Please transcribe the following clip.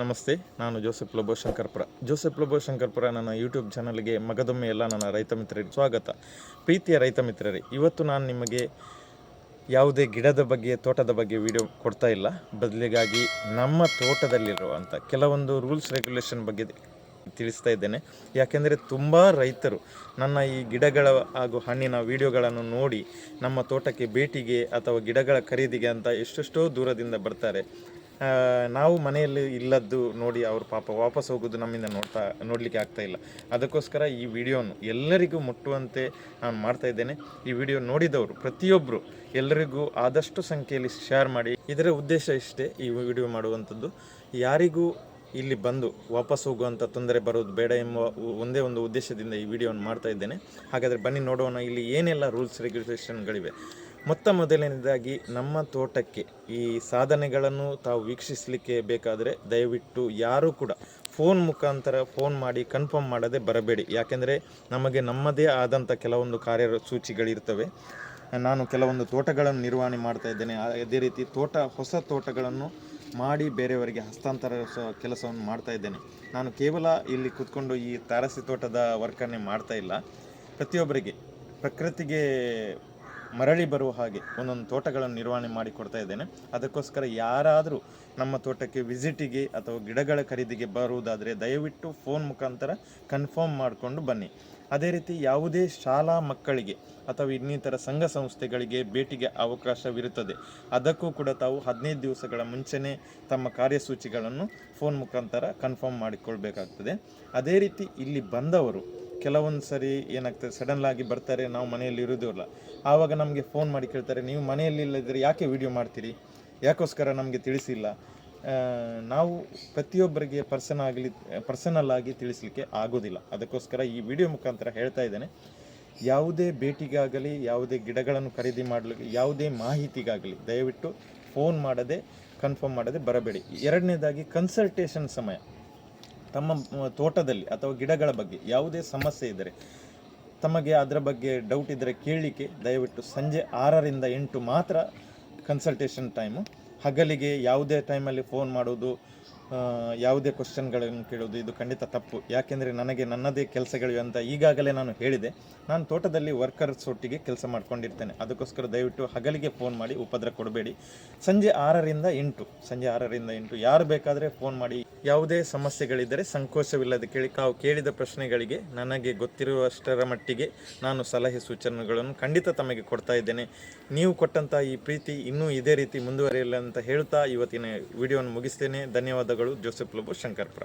ನಮಸ್ತೆ, ನಾನು ಜೋಸೆಫ್ ಲೋಬೋ ಶಂಕರ್ಪುರ ಜೋಸೆಫ್ ಲೋಬೋ ಶಂಕರ್ಪುರ ನನ್ನ ಯೂಟ್ಯೂಬ್ ಚಾನಲ್ಗೆ ಮಗದೊಮ್ಮೆ ಎಲ್ಲ ನನ್ನ ರೈತ ಮಿತ್ರರಿಗೆ ಸ್ವಾಗತ. ಪ್ರೀತಿಯ ರೈತ ಮಿತ್ರರೇ, ಇವತ್ತು ನಾನು ನಿಮಗೆ ಯಾವುದೇ ಗಿಡದ ಬಗ್ಗೆ, ತೋಟದ ಬಗ್ಗೆ ವಿಡಿಯೋ ಕೊಡ್ತಾ ಇಲ್ಲ. ಬದಲಿಗಾಗಿ ನಮ್ಮ ತೋಟದಲ್ಲಿರುವಂಥ ಕೆಲವೊಂದು ರೂಲ್ಸ್ ರೆಗ್ಯುಲೇಷನ್ ಬಗ್ಗೆ ತಿಳಿಸ್ತಾ ಇದ್ದೇನೆ. ಯಾಕೆಂದರೆ ತುಂಬ ರೈತರು ನನ್ನ ಈ ಗಿಡಗಳ ಹಾಗೂ ಹಣ್ಣಿನ ವಿಡಿಯೋಗಳನ್ನು ನೋಡಿ ನಮ್ಮ ತೋಟಕ್ಕೆ ಭೇಟಿಗೆ ಅಥವಾ ಗಿಡಗಳ ಖರೀದಿಗೆ ಅಂತ ಎಷ್ಟೆಷ್ಟೋ ದೂರದಿಂದ ಬರ್ತಾರೆ. ನಾವು ಮನೆಯಲ್ಲಿ ಇಲ್ಲದ್ದು ನೋಡಿ ಅವ್ರ ಪಾಪ ವಾಪಸ್ ಹೋಗೋದು ನಮ್ಮಿಂದ ನೋಡ್ತಾ, ನೋಡಲಿಕ್ಕೆ ಆಗ್ತಾ ಇಲ್ಲ. ಅದಕ್ಕೋಸ್ಕರ ಈ ವಿಡಿಯೋನು ಎಲ್ಲರಿಗೂ ಮುಟ್ಟುವಂತೆ ನಾನು ಮಾಡ್ತಾ ಇದ್ದೇನೆ. ಈ ವಿಡಿಯೋ ನೋಡಿದವರು ಪ್ರತಿಯೊಬ್ಬರು ಎಲ್ಲರಿಗೂ ಆದಷ್ಟು ಸಂಖ್ಯೆಯಲ್ಲಿ ಶೇರ್ ಮಾಡಿ. ಇದರ ಉದ್ದೇಶ ಇಷ್ಟೇ, ಈ ವಿಡಿಯೋ ಮಾಡುವಂಥದ್ದು. ಯಾರಿಗೂ ಇಲ್ಲಿ ಬಂದು ವಾಪಸ್ ಹೋಗುವಂಥ ತೊಂದರೆ ಬರೋದು ಬೇಡ ಎಂಬ ಒಂದೇ ಒಂದು ಉದ್ದೇಶದಿಂದ ಈ ವಿಡಿಯೋನ ಮಾಡ್ತಾ ಇದ್ದೇನೆ. ಹಾಗಾದರೆ ಬನ್ನಿ ನೋಡೋಣ, ಇಲ್ಲಿ ಏನೆಲ್ಲ ರೂಲ್ಸ್, ರೆಗ್ಯುಲೇಷನ್ಗಳಿವೆ. ಮೊತ್ತ ಮೊದಲನೇದಾಗಿ ನಮ್ಮ ತೋಟಕ್ಕೆ ಈ ಸಾಧನೆಗಳನ್ನು ತಾವು ವೀಕ್ಷಿಸಲಿಕ್ಕೆ ಬೇಕಾದರೆ ದಯವಿಟ್ಟು ಯಾರೂ ಕೂಡ ಫೋನ್ ಮುಖಾಂತರ ಫೋನ್ ಮಾಡಿ ಕನ್ಫರ್ಮ್ ಮಾಡದೆ ಬರಬೇಡಿ. ಯಾಕೆಂದರೆ ನಮಗೆ ನಮ್ಮದೇ ಆದಂಥ ಕೆಲವೊಂದು ಕಾರ್ಯಸೂಚಿಗಳಿರ್ತವೆ. ನಾನು ಕೆಲವೊಂದು ತೋಟಗಳನ್ನು ನಿರ್ವಹಣೆ ಮಾಡ್ತಾ ಇದ್ದೇನೆ. ಅದೇ ರೀತಿ ತೋಟ, ಹೊಸ ತೋಟಗಳನ್ನು ಮಾಡಿ ಬೇರೆಯವರಿಗೆ ಹಸ್ತಾಂತರ ಕೆಲಸವನ್ನು ಮಾಡ್ತಾ ಇದ್ದೇನೆ. ನಾನು ಕೇವಲ ಇಲ್ಲಿ ಕೂತ್ಕೊಂಡು ಈ ತಾರಸಿ ತೋಟದ ವರ್ಕನ್ನೇ ಮಾಡ್ತಾ ಇಲ್ಲ. ಪ್ರತಿಯೊಬ್ಬರಿಗೆ, ಪ್ರಕೃತಿಗೆ ಮರಳಿ ಬರುವ ಹಾಗೆ ಒಂದೊಂದು ತೋಟಗಳನ್ನು ನಿರ್ವಹಣೆ ಮಾಡಿ ಕೊಡ್ತಾ ಇದ್ದೇನೆ. ಅದಕ್ಕೋಸ್ಕರ ಯಾರಾದರೂ ನಮ್ಮ ತೋಟಕ್ಕೆ ವಿಸಿಟಿಗೆ ಅಥವಾ ಗಿಡಗಳ ಖರೀದಿಗೆ ಬರುವುದಾದರೆ ದಯವಿಟ್ಟು ಫೋನ್ ಮುಖಾಂತರ ಕನ್ಫರ್ಮ್ ಮಾಡಿಕೊಂಡು ಬನ್ನಿ. ಅದೇ ರೀತಿ ಯಾವುದೇ ಶಾಲಾ ಮಕ್ಕಳಿಗೆ ಅಥವಾ ಇನ್ನಿತರ ಸಂಘ ಸಂಸ್ಥೆಗಳಿಗೆ ಭೇಟಿಗೆ ಅವಕಾಶವಿರುತ್ತದೆ. ಅದಕ್ಕೂ ಕೂಡ ತಾವು ಹದಿನೈದು ದಿವಸಗಳ ಮುಂಚೆನೇ ತಮ್ಮ ಕಾರ್ಯಸೂಚಿಗಳನ್ನು ಫೋನ್ ಮುಖಾಂತರ ಕನ್ಫರ್ಮ್ ಮಾಡಿಕೊಳ್ಬೇಕಾಗ್ತದೆ. ಅದೇ ರೀತಿ ಇಲ್ಲಿ ಬಂದವರು ಕೆಲವೊಂದು ಸರಿ ಏನಾಗ್ತದೆ ಸಡನ್ಲಾಗಿ ಬರ್ತಾರೆ, ನಾವು ಮನೆಯಲ್ಲಿ ಇರೋದಿಲ್ಲ ಆವಾಗ ನಮಗೆ ಫೋನ್ ಮಾಡಿ ಕೇಳ್ತಾರೆ, ನೀವು ಮನೆಯಲ್ಲಿ ಇಲ್ಲದಿದ್ದರೆ ಯಾಕೆ ವಿಡಿಯೋ ಮಾಡ್ತೀರಿ? ಯಾಕೋಸ್ಕರ ನಮಗೆ ತಿಳಿಸಿಲ್ಲ? ನಾವು ಪ್ರತಿಯೊಬ್ಬರಿಗೆ ಪರ್ಸನ್ ಆಗಲಿ ಪರ್ಸನಲ್ ಆಗಿ ತಿಳಿಸಲಿಕ್ಕೆ ಆಗೋದಿಲ್ಲ. ಅದಕ್ಕೋಸ್ಕರ ಈ ವಿಡಿಯೋ ಮುಖಾಂತರ ಹೇಳ್ತಾ ಇದ್ದೇನೆ. ಯಾವುದೇ ಭೇಟಿಗಾಗಲಿ, ಯಾವುದೇ ಗಿಡಗಳನ್ನು ಖರೀದಿ ಮಾಡಲಿಕ್ಕೆ, ಯಾವುದೇ ಮಾಹಿತಿಗಾಗಲಿ, ದಯವಿಟ್ಟು ಫೋನ್ ಮಾಡದೆ ಕನ್ಫರ್ಮ್ ಮಾಡದೆ ಬರಬೇಡಿ. ಎರಡನೇದಾಗಿ ಕನ್ಸಲ್ಟೇಷನ್ ಸಮಯ. ತಮ್ಮ ತೋಟದಲ್ಲಿ ಅಥವಾ ಗಿಡಗಳ ಬಗ್ಗೆ ಯಾವುದೇ ಸಮಸ್ಯೆ ಇದ್ದರೆ ತಮಗೆ ಅದರ ಬಗ್ಗೆ ಡೌಟ್ ಇದ್ದರೆ ಕೇಳಲಿಕ್ಕೆ ದಯವಿಟ್ಟು ಸಂಜೆ ಆರರಿಂದ ಎಂಟು ಮಾತ್ರ ಕನ್ಸಲ್ಟೇಷನ್ ಟೈಮು ಹಗಲಿಗೆ ಯಾವುದೇ ಟೈಮಲ್ಲಿ ಫೋನ್ ಮಾಡೋದು ಯಾವುದೇ ಕ್ವಶನ್ಗಳನ್ನು ಕೇಳೋದು, ಇದು ಖಂಡಿತ ತಪ್ಪು. ಯಾಕೆಂದರೆ ನನಗೆ ನನ್ನದೇ ಕೆಲಸಗಳಿವೆ ಅಂತ ಈಗಾಗಲೇ ನಾನು ಹೇಳಿದೆ. ನಾನು ತೋಟದಲ್ಲಿ ವರ್ಕರ್ಸ್ ಒಟ್ಟಿಗೆ ಕೆಲಸ ಮಾಡ್ಕೊಂಡಿರ್ತೇನೆ. ಅದಕ್ಕೋಸ್ಕರ ದಯವಿಟ್ಟು ಹಗಲಿಗೆ ಫೋನ್ ಮಾಡಿ ಉಪದ್ರ ಕೊಡಬೇಡಿ. ಸಂಜೆ ಆರರಿಂದ ಎಂಟು. ಸಂಜೆ ಆರರಿಂದ ಎಂಟು. ಯಾರು ಬೇಕಾದರೆ ಫೋನ್ ಮಾಡಿ. ಯಾವುದೇ ಸಮಸ್ಯೆಗಳಿದ್ದರೆ ಸಂಕೋಚವಿಲ್ಲದೆ ಕೇಳಿ. ತಾವು ಕೇಳಿದ ಪ್ರಶ್ನೆಗಳಿಗೆ ನನಗೆ ಗೊತ್ತಿರುವಷ್ಟರ ಮಟ್ಟಿಗೆ ನಾನು ಸಲಹೆ ಸೂಚನೆಗಳನ್ನು ಖಂಡಿತ ತಮಗೆ ಕೊಡ್ತಾ ಇದ್ದೇನೆ. ನೀವು ಕೊಟ್ಟಂಥ ಈ ಪ್ರೀತಿ ಇನ್ನೂ ಇದೇ ರೀತಿ ಮುಂದುವರಿಯಲ್ಲ ಅಂತ ಹೇಳ್ತಾ ಇವತ್ತಿನ ವಿಡಿಯೋವನ್ನು ಮುಗಿಸ್ತೇನೆ. ಧನ್ಯವಾದಗಳು ಜೋಸೆಫ್ ಲೋಬೋ ಶಂಕರ್ಪುರ